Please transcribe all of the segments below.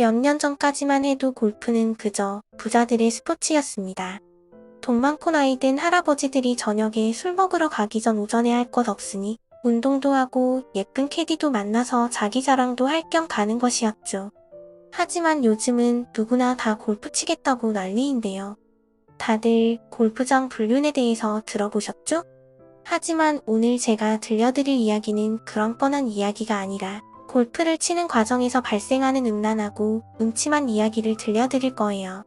몇 년 전까지만 해도 골프는 그저 부자들의 스포츠였습니다. 돈 많고 나이 든 할아버지들이 저녁에 술 먹으러 가기 전 오전에 할 것 없으니 운동도 하고 예쁜 캐디도 만나서 자기 자랑도 할 겸 가는 것이었죠. 하지만 요즘은 누구나 다 골프 치겠다고 난리인데요. 다들 골프장 불륜에 대해서 들어보셨죠? 하지만 오늘 제가 들려드릴 이야기는 그런 뻔한 이야기가 아니라 골프를 치는 과정에서 발생하는 음란하고 음침한 이야기를 들려드릴 거예요.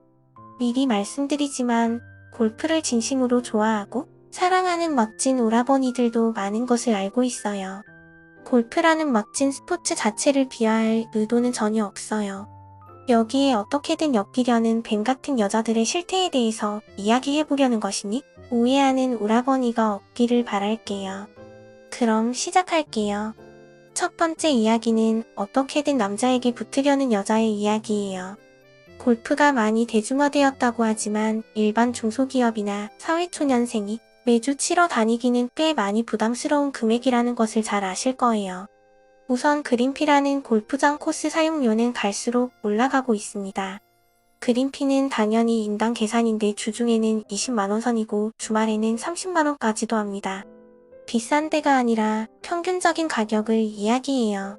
미리 말씀드리지만 골프를 진심으로 좋아하고 사랑하는 멋진 오라버니들도 많은 것을 알고 있어요. 골프라는 멋진 스포츠 자체를 비하할 의도는 전혀 없어요. 여기에 어떻게든 엮이려는 뱀 같은 여자들의 실태에 대해서 이야기해보려는 것이니 오해하는 오라버니가 없기를 바랄게요. 그럼 시작할게요. 첫 번째 이야기는 어떻게든 남자에게 붙으려는 여자의 이야기예요. 골프가 많이 대중화되었다고 하지만 일반 중소기업이나 사회초년생이 매주 치러 다니기는 꽤 많이 부담스러운 금액이라는 것을 잘 아실 거예요. 우선 그린피라는 골프장 코스 사용료는 갈수록 올라가고 있습니다. 그린피는 당연히 인당 계산인데 주중에는 20만원 선이고 주말에는 30만원까지도 합니다. 비싼 데가 아니라 평균적인 가격을 이야기해요.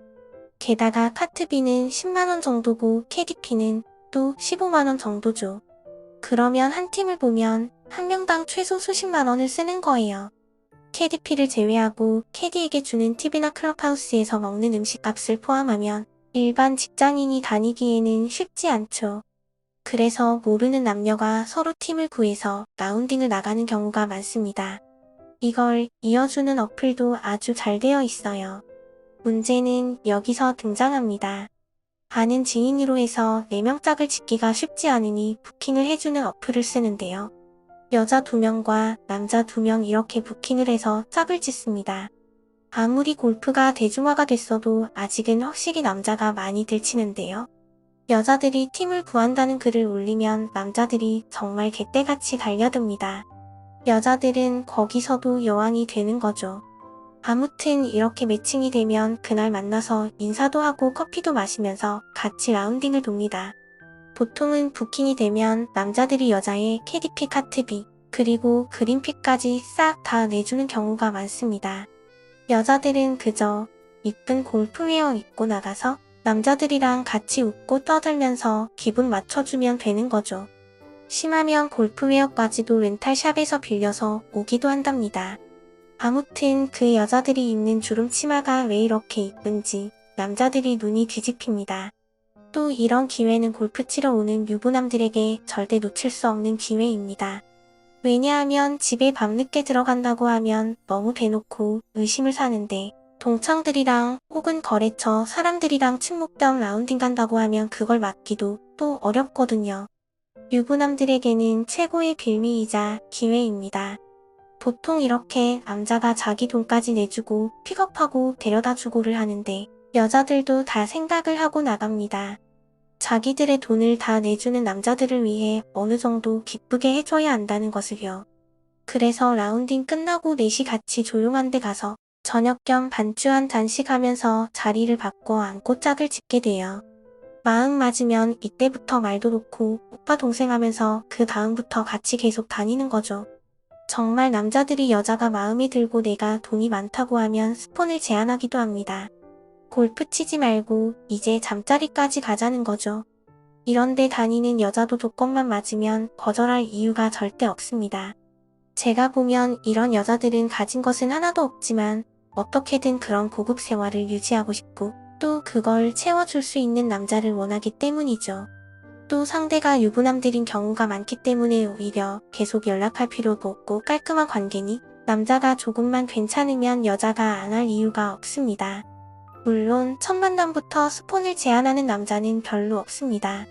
게다가 카트비는 10만원 정도고 캐디피는 또 15만원 정도죠. 그러면 한 팀을 보면 한 명당 최소 수십만 원을 쓰는 거예요. 캐디피를 제외하고 캐디에게 주는 팁이나 클럽하우스에서 먹는 음식값을 포함하면 일반 직장인이 다니기에는 쉽지 않죠. 그래서 모르는 남녀가 서로 팀을 구해서 라운딩을 나가는 경우가 많습니다. 이걸 이어주는 어플도 아주 잘 되어 있어요. 문제는 여기서 등장합니다. 아는 지인으로 해서 4명 짝을 짓기가 쉽지 않으니 부킹을 해주는 어플을 쓰는데요. 여자 2명과 남자 2명 이렇게 부킹을 해서 짝을 짓습니다. 아무리 골프가 대중화가 됐어도 아직은 확실히 남자가 많이들 치는데요. 여자들이 팀을 구한다는 글을 올리면 남자들이 정말 개떼같이 달려듭니다. 여자들은 거기서도 여왕이 되는 거죠. 아무튼 이렇게 매칭이 되면 그날 만나서 인사도 하고 커피도 마시면서 같이 라운딩을 돕니다. 보통은 부킹이 되면 남자들이 여자의 캐디피 카트비 그리고 그린피까지 싹 다 내주는 경우가 많습니다. 여자들은 그저 이쁜 골프웨어 입고 나가서 남자들이랑 같이 웃고 떠들면서 기분 맞춰주면 되는 거죠. 심하면 골프웨어까지도 렌탈샵에서 빌려서 오기도 한답니다. 아무튼 그 여자들이 입는 주름 치마가 왜 이렇게 이쁜지 남자들이 눈이 뒤집힙니다. 또 이런 기회는 골프 치러 오는 유부남들에게 절대 놓칠 수 없는 기회입니다. 왜냐하면 집에 밤늦게 들어간다고 하면 너무 대놓고 의심을 사는데 동창들이랑 혹은 거래처 사람들이랑 친목겸 라운딩 간다고 하면 그걸 막기도 또 어렵거든요. 유부남들에게는 최고의 빌미이자 기회입니다. 보통 이렇게 남자가 자기 돈까지 내주고 픽업하고 데려다 주고를 하는데 여자들도 다 생각을 하고 나갑니다. 자기들의 돈을 다 내주는 남자들을 위해 어느 정도 기쁘게 해줘야 한다는 것을요. 그래서 라운딩 끝나고 넷이 같이 조용한 데 가서 저녁 겸 반주 한 잔씩 하면서 자리를 바꿔 안고 짝을 짓게 돼요. 마음 맞으면 이때부터 말도 놓고 오빠 동생 하면서 그 다음부터 같이 계속 다니는 거죠. 정말 남자들이 여자가 마음에 들고 내가 돈이 많다고 하면 스폰을 제안하기도 합니다. 골프 치지 말고 이제 잠자리까지 가자는 거죠. 이런데 다니는 여자도 조건만 맞으면 거절할 이유가 절대 없습니다. 제가 보면 이런 여자들은 가진 것은 하나도 없지만 어떻게든 그런 고급 생활을 유지하고 싶고 또 그걸 채워줄 수 있는 남자를 원하기 때문이죠. 또 상대가 유부남들인 경우가 많기 때문에 오히려 계속 연락할 필요도 없고 깔끔한 관계니 남자가 조금만 괜찮으면 여자가 안 할 이유가 없습니다. 물론 첫 만남부터 스폰을 제안하는 남자는 별로 없습니다.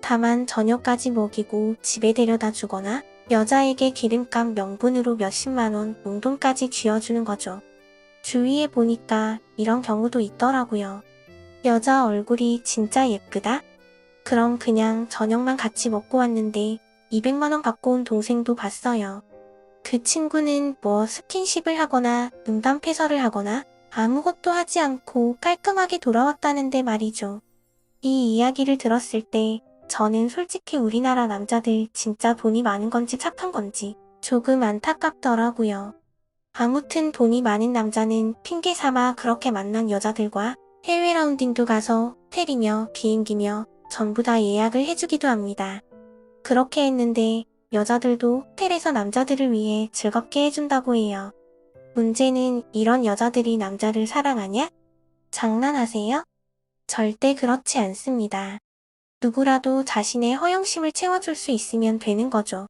다만 저녁까지 먹이고 집에 데려다 주거나 여자에게 기름값 명분으로 몇십만원 용돈까지 쥐어주는 거죠. 주위에 보니까 이런 경우도 있더라고요. 여자 얼굴이 진짜 예쁘다? 그럼 그냥 저녁만 같이 먹고 왔는데 200만원 갖고 온 동생도 봤어요. 그 친구는 뭐 스킨십을 하거나 음담 패설을 하거나 아무것도 하지 않고 깔끔하게 돌아왔다는데 말이죠. 이 이야기를 들었을 때 저는 솔직히 우리나라 남자들 진짜 돈이 많은 건지 착한 건지 조금 안타깝더라고요. 아무튼 돈이 많은 남자는 핑계 삼아 그렇게 만난 여자들과 해외 라운딩도 가서 호텔이며 비행기며 전부 다 예약을 해주기도 합니다. 그렇게 했는데 여자들도 호텔에서 남자들을 위해 즐겁게 해준다고 해요. 문제는 이런 여자들이 남자를 사랑하냐? 장난하세요? 절대 그렇지 않습니다. 누구라도 자신의 허영심을 채워줄 수 있으면 되는 거죠.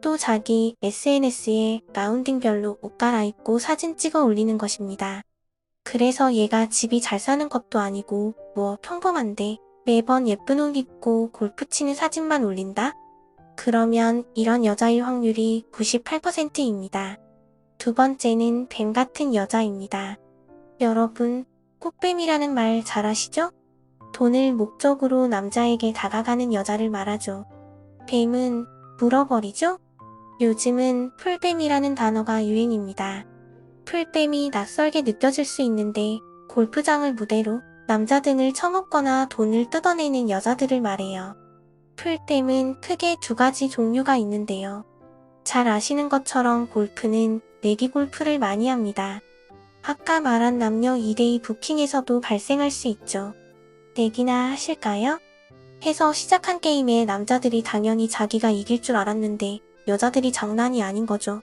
또 자기 SNS에 라운딩별로 옷 갈아입고 사진 찍어 올리는 것입니다. 그래서 얘가 집이 잘 사는 것도 아니고 뭐 평범한데 매번 예쁜 옷 입고 골프 치는 사진만 올린다? 그러면 이런 여자일 확률이 98%입니다. 두 번째는 뱀 같은 여자입니다. 여러분, 꽃뱀이라는 말 잘 아시죠? 돈을 목적으로 남자에게 다가가는 여자를 말하죠. 뱀은 물어버리죠? 요즘은 풀뱀이라는 단어가 유행입니다. 풀뱀이 낯설게 느껴질 수 있는데 골프장을 무대로 남자 등을 쳐먹거나 돈을 뜯어내는 여자들을 말해요. 풀뱀은 크게 두 가지 종류가 있는데요. 잘 아시는 것처럼 골프는 내기 골프를 많이 합니다. 아까 말한 남녀 2대2 부킹에서도 발생할 수 있죠. 내기나 하실까요? 해서 시작한 게임에 남자들이 당연히 자기가 이길 줄 알았는데 여자들이 장난이 아닌 거죠.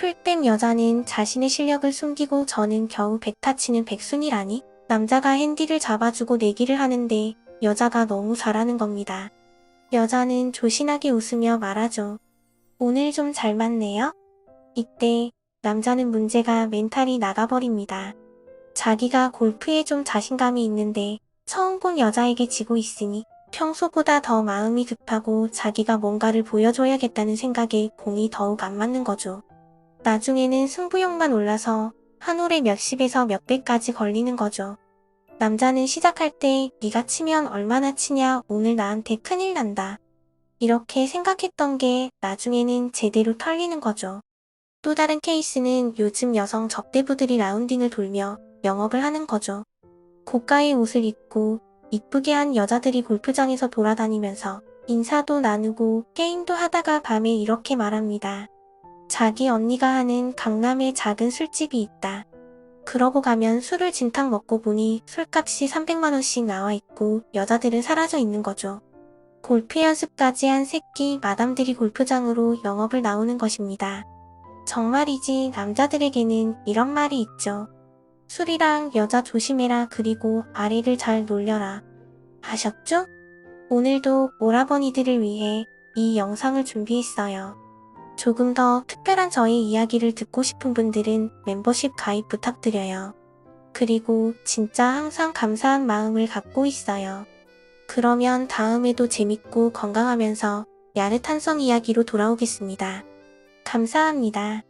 풀뱀 여자는 자신의 실력을 숨기고 저는 겨우 백타 치는 백순이라니 남자가 핸디를 잡아주고 내기를 하는데 여자가 너무 잘하는 겁니다. 여자는 조신하게 웃으며 말하죠. 오늘 좀 잘 맞네요. 이때 남자는 문제가 멘탈이 나가버립니다. 자기가 골프에 좀 자신감이 있는데 처음 본 여자에게 지고 있으니 평소보다 더 마음이 급하고 자기가 뭔가를 보여줘야겠다는 생각에 공이 더욱 안 맞는 거죠. 나중에는 승부욕만 올라서 한 홀에 몇십에서 몇백까지 걸리는 거죠. 남자는 시작할 때 네가 치면 얼마나 치냐 오늘 나한테 큰일 난다. 이렇게 생각했던 게 나중에는 제대로 털리는 거죠. 또 다른 케이스는 요즘 여성 접대부들이 라운딩을 돌며 영업을 하는 거죠. 고가의 옷을 입고 이쁘게 한 여자들이 골프장에서 돌아다니면서 인사도 나누고 게임도 하다가 밤에 이렇게 말합니다. 자기 언니가 하는 강남에 작은 술집이 있다. 그러고 가면 술을 진탕 먹고 보니 술값이 300만원씩 나와 있고 여자들은 사라져 있는 거죠. 골프 연습까지 한 새끼 마담들이 골프장으로 영업을 나오는 것입니다. 정말이지 남자들에게는 이런 말이 있죠. 술이랑 여자 조심해라 그리고 아리를 잘 놀려라. 아셨죠? 오늘도 오라버니들을 위해 이 영상을 준비했어요. 조금 더 특별한 저의 이야기를 듣고 싶은 분들은 멤버십 가입 부탁드려요. 그리고 진짜 항상 감사한 마음을 갖고 있어요. 그러면 다음에도 재밌고 건강하면서 야릇한 성 이야기로 돌아오겠습니다. 감사합니다.